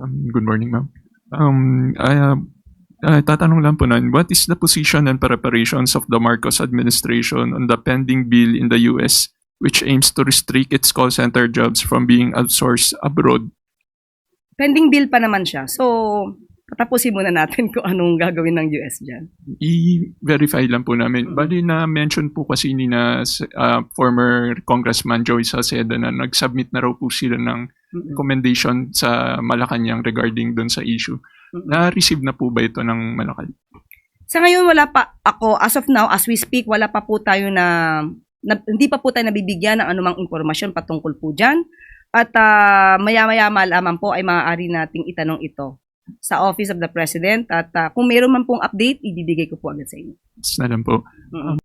Um, good morning, ma'am. Um, I, uh, uh, tatanong lang po na, what is the position and preparations of the Marcos administration on the pending bill in the US which aims to restrict its call center jobs from being outsourced abroad? Pending bill pa naman siya. So, patapusin muna natin kung anong gagawin ng US dyan. I-verify lang po namin. Bali na mention po kasi ni na uh, former Congressman Joey Salceda na nag-submit na raw po sila ng recommendation sa Malacanang regarding doon sa issue. Na-receive na po ba ito ng Malacanang? Sa ngayon, wala pa ako, as of now, as we speak, wala pa po tayo na, na hindi pa po tayo nabibigyan ng anumang impormasyon patungkol po dyan. At ah, maya-maya lamang po ay maaari nating itanong ito sa Office of the President at ah, kung mayroon man pong update, ibibigay ko po agad sa inyo. Lang po. Mm-mm.